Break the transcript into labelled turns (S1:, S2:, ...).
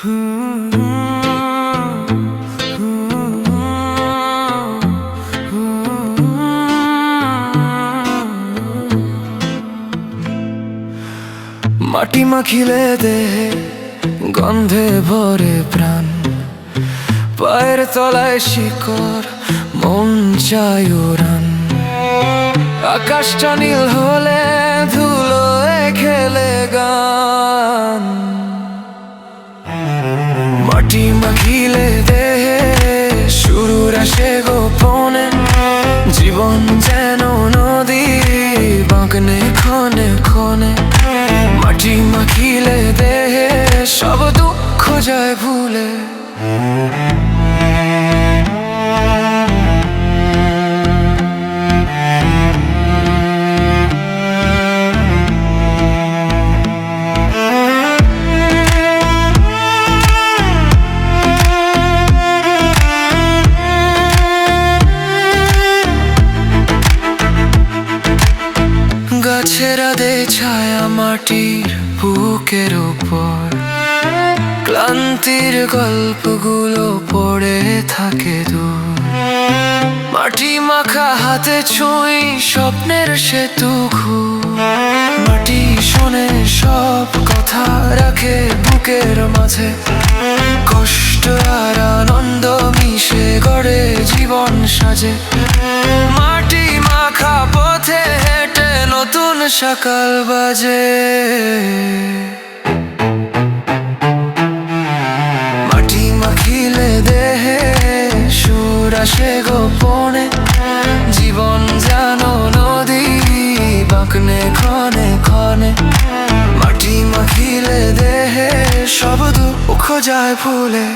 S1: মাটি মাখিলে দেহে গন্ধে ভরে প্রাণ। পায়ের তলায় শিকড়, মন চাই উড়ান। আকাশটা নীল হলে ধুলোয় খেলে গান। মাটি দেহে শুরুর আসে গোপনে, জীবন যেন নদী, বাঁকনে, ক্ষণে ক্ষণে। মাটি মাখিলে দেহে সব দুঃখ যায় ভুলে। মাটির বুকের উপর। ক্লান্তির গল্পগুলো পড়ে থাকে দূর। মাটি মাখা হাতে ছুঁই স্বপ্নের সেতু ঘুর। মাটি শোনে সব কথা রাখে বুকের মাঝে। কষ্ট আর আনন্দ মিশে গড়ে জীবন সাজে। মাটি মাখা পথে নতুন সকাল বাজে। মাটি মাখিলে দেহে সুর আসে গোপনে। জীবন জানো নদী বাঁকনে, ক্ষণে ক্ষণে। মাটি মাখিলে দেহে সব দুঃখ যায় ভুলে